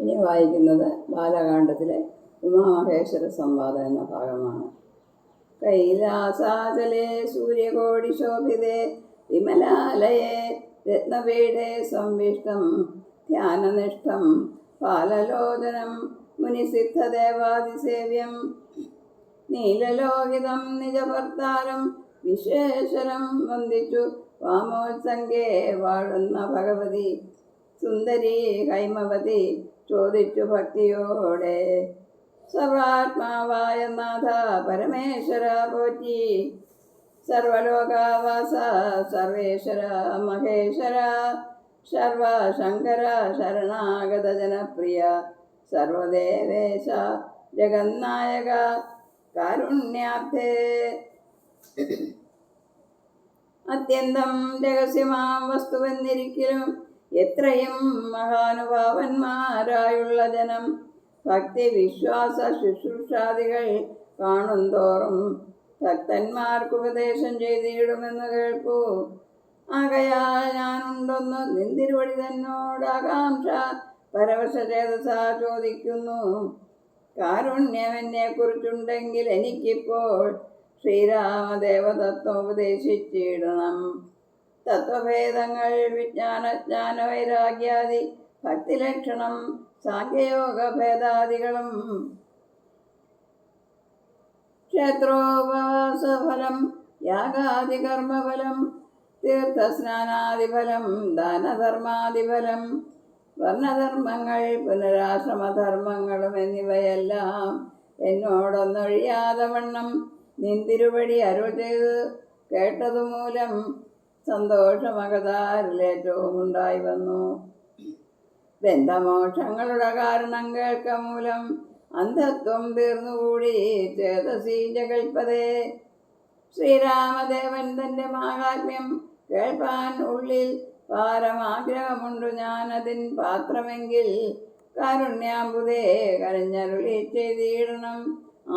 ഇനി വായിക്കുന്നത് ബാലകാണ്ഡത്തിലെ ഉമാമഹേശ്വര സംവാദം എന്ന ഭാഗമാണ്. കൈലാസാചലേ സൂര്യകോടി ശോഭിതേ വിമലാലയേ രത്നപീഠേ സംവിഷ്ടം ധ്യാനനിഷ്ഠം പാലലോചനം മുനിസിദ്ധദേവാദിസേവ്യം നീലലോഹിതം നിജഭർത്താരം വിശേഷരം വന്ദിച്ചു വാമോത്സംഗേ വാഴുന്ന ഭഗവതി സുന്ദരി ഹൈമവതി ചോദിച്ചു ഭക്തിയോടെ സർവാത്മാവായ നാഥ പരമേശ്വര പോറ്റി. സർവലോകാവാസ സർവേശ്വര മഹേശ്വര സർവശങ്കര ശരണാഗത ജനപ്രിയ സർവദേവേശ ജഗന്നായക കാരുണ്യാർത്ഥേ. അത്യന്തം രഹസ്യമാം വസ്തുവെന്നിരിക്കലും എത്രയും മഹാനുഭാവന്മാരായുള്ള ജനം ഭക്തി വിശ്വാസ ശുശ്രൂഷാദികൾ കാണും തോറും ഭക്തന്മാർക്ക് ഉപദേശം ചെയ്തിടുമെന്ന് കേൾക്കൂ ആകയാൽ ഞാനുണ്ടൊന്ന് നിന്തിരുവടി തന്നോട് ആകാംക്ഷ പരവശചേതസ ചോദിക്കുന്നു. കാരുണ്യമെന്നെ കുറിച്ചുണ്ടെങ്കിൽ എനിക്കിപ്പോൾ ശ്രീരാമദേവതത്വം ഉപദേശിച്ചിടണം. തത്വഭേദങ്ങൾ വിജ്ഞാനജ്ഞാന വൈരാഗ്യാദി ഭക്തിലക്ഷണം സാഖ്യയോഗ ഭേദാദികളും ക്ഷേത്രോപവാസഫലം യാഗാദികർമ്മഫലം തീർത്ഥസ്നാനാദിഫലം ദാനധർമാദിഫലം വർണധർമ്മങ്ങൾ പുനരാശ്രമധർമ്മങ്ങളും എന്നിവയെല്ലാം എന്നോടൊന്നൊഴിയാതെ വണ്ണം നിന്തിരുപടി അരുൾ ചെയ്ത് കേട്ടതുമൂലം സന്തോഷമകതാരിലേറ്റവും ഉണ്ടായി വന്നു. ബന്ധമോക്ഷങ്ങളുടെ കാരണം കേൾക്ക മൂലം അന്ധത്വം തീർന്നുകൂടി. ചേതസീ ശ്രീരാമദേവൻ തന്റെ മാഹാത്മ്യം കേൾപ്പാൻ ഉള്ളിൽ പാരമാഗ്രഹമുണ്ടു ഞാനതിൻ പാത്രമെങ്കിൽ കാരുണ്യാമ്പുതേ കരഞ്ഞരുളി ചെയ്തിടണം.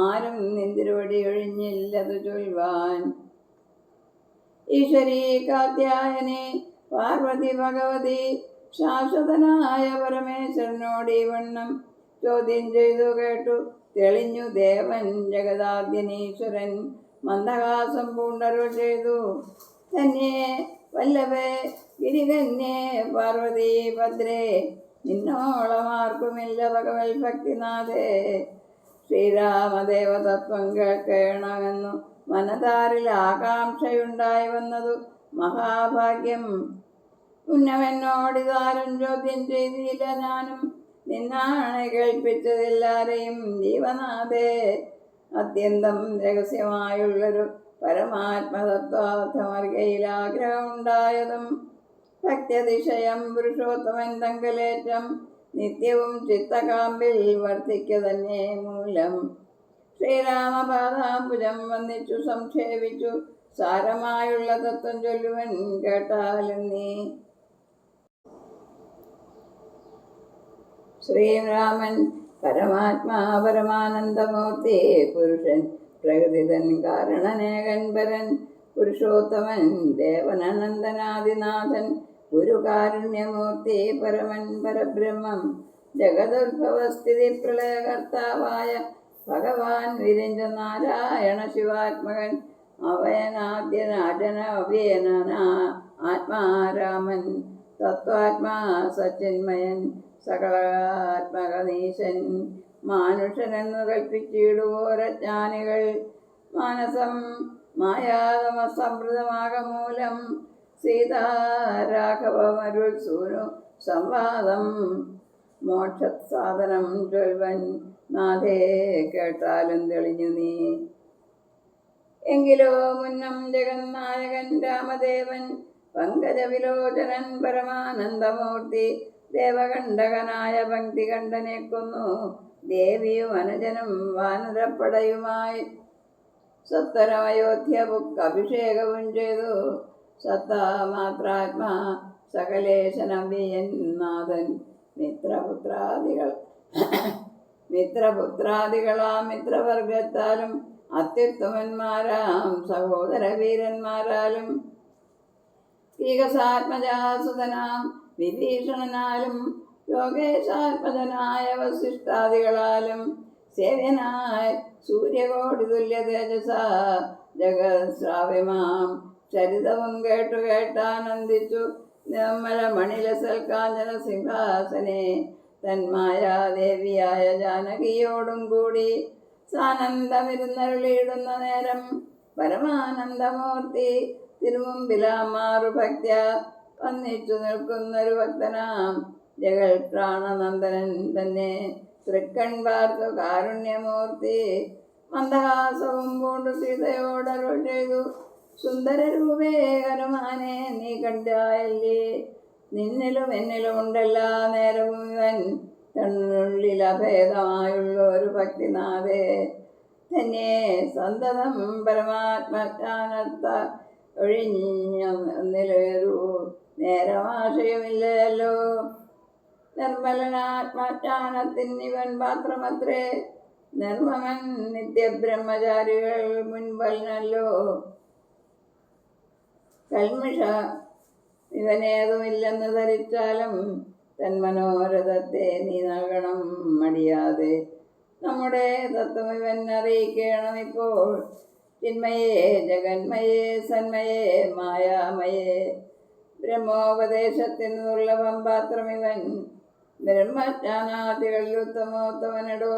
ആരും നിന്തിരുവടി ഒഴിഞ്ഞില്ലത് ചൊൽവാൻ ഈശ്വരീ കാത്യായനി പാർവതി ഭഗവതി ശാശ്വതനായ പരമേശ്വരനോട് ഈ വണ്ണം ചോദ്യം ചെയ്തു കേട്ടു. തെളിഞ്ഞു ദേവൻ ജഗദാദ്യനീശ്വരൻ മന്ദഹാസം പൂണ്ടരുൾ ചെയ്തു. തന്നെ വല്ലവേ ഗിരികന്യേ പാർവതി ഭദ്രേ നിന്നോളമാർക്കുമില്ല ഭഗവത് ഭക്തിനാഥേ ശ്രീരാമദേവതത്വം കേൾക്കണമെന്നു മനതാരിൽ ആകാംക്ഷയുണ്ടായി വന്നതു മഹാഭാഗ്യം. ഉന്നവെന്നോടിതാരും ചോദ്യം ചെയ്തില്ല ഞാനും. നിന്നാണ് കേൾപ്പിച്ചതെല്ലാരെയും ജീവനാഥേ അത്യന്തം രഹസ്യമായുള്ളൊരു പരമാത്മതത്വാർത്ഥമർഗയിൽ ആഗ്രഹമുണ്ടായതും ഭക്ത്യതിശയം പുരുഷോത്തമൻ തങ്കലേറ്റം നിത്യവും ചിത്തകാമ്പിൽ വർദ്ധിക്കുക തന്നെ മൂലം. ശ്രീരാമപാദാംബുജം വന്നിച്ചു സംക്ഷേപിച്ചു. സാരമായുള്ള തത്വം ചൊല്ലുവൻ കേട്ടാലും നീ. ശ്രീരാമൻ പരമാത്മാ പരമാനന്ദമൂർത്തി പുരുഷൻ പ്രകൃതിതൻ കാരണനേകൻ പരൻ പുരുഷോത്തമൻ ദേവനനന്ദനാദിനാഥൻ ഗുരുകാരുണ്യമൂർത്തി പരമൻ പരബ്രഹ്മം ജഗതുദ്ഭവസ്ഥിതി പ്രളയകർത്താവായ ഭഗവാൻ വിരിഞ്ച നാരായണ ശിവാത്മകൻ അവയനാദ്യനാജന അവ്യയന ആത്മാരാമൻ തത്വാത്മാ സച്ചിന്മയൻ സകലാത്മകനീശൻ മാനുഷനെന്നു കൽപ്പിച്ചിടുവോരജ്ഞാനികൾ മാനസം മായാതമസമൃതമാകമൂലം സീതാരാഘവമരുൾ സൂനു സംവാദം മോക്ഷസാധനം ചൊൽവൻ നാഥേ കേട്ടാലും തെളിഞ്ഞു നീ. എങ്കിലോ മുന്നം ജഗന്നായകൻ രാമദേവൻ പങ്കജവിലോചനൻ പരമാനന്ദമൂർത്തി ദേവകണ്ഠകനായ പങ്ക്തി കണ്ഠനെ കൊന്നു. ദേവിയും അനുജനും വാനരപ്പടയുമായി സത്വരമയോധ്യ ബുക്ക് അഭിഷേകവും ചെയ്തു. സത്താമാത്രാത്മാ സകലേശനമ്പിയൻ നാഥൻ. മിത്രപുത്രാദികൾ മിത്രപുത്രാദികളാം മിത്രവർഗത്താലും അത്യുത്തമന്മാരാം സഹോദര വീരന്മാരാലും വികസാത്മജാസുതനാം വിഭീഷണനാലും യോഗേശാത്മജനായ വസിഷ്ഠാദികളാലും സേവ്യനായ സൂര്യകോടി തുല്യ തേജസ ജഗശ്രാവ്യമാം ചരിതവും കേട്ടു കേട്ടാനന്ദിച്ചു നിർമ്മല മണിലസൽക്കാഞ്ചന സിംഹാസനെ തന്മായാദേവിയായ ജാനകിയോടും കൂടി സാനന്ദമിരുന്നരുളിയിടുന്ന നേരം പരമാനന്ദമൂർത്തി തിരുമുമ്പിലാമാറു ഭക്ത്യ വന്നിച്ചു നിൽക്കുന്നൊരു ഭക്തനാം ജഗൽ പ്രാണനന്ദനൻ തന്നെ. തൃക്കൺ പാർത്തു കാരുണ്യമൂർത്തി മന്ദഹാസവും പൂണ്ടു സീതയോടരുൾ ചെയ്തു. സുന്ദര രൂപേ ഹനുമാനെ നീ കണ്ടായല്ലേ? നിന്നിലും എന്നിലും ഉണ്ടെല്ലാ നേരവും ഇവൻ തന്നുള്ളിൽ അഭേദമായുള്ള ഒരു ഭക്തിനാഥേ. തന്നെ സന്തതം പരമാത്മജ്ഞാനത്ത ഒഴിഞ്ഞ നിലയൊരു നേരമാശയമില്ലല്ലോ. നിർമ്മലനാത്മജ്ഞാനത്തിന് ഇവൻ പാത്രമത്രേ നിർമ്മമൻ നിത്യബ്രഹ്മചാരികൾ മുൻപല്ലോ കൽമിഷ ഇവനേതുമില്ലെന്ന് ധരിച്ചാലും തന്മനോരഥത്തെ നീ നൽകണം മടിയാതെ. നമ്മുടെ തത്വം ഇവൻ അറിയിക്കണം ഇപ്പോൾ ചിന്മയേ ജഗന്മയേ സന്മയേ മായാമയേ. ബ്രഹ്മോപദേശത്തിന് ദുർലഭം പാത്രം ഇവൻ. ബ്രഹ്മജ്ഞാനാദികളിൽ ഉത്തമോത്തമനടോ.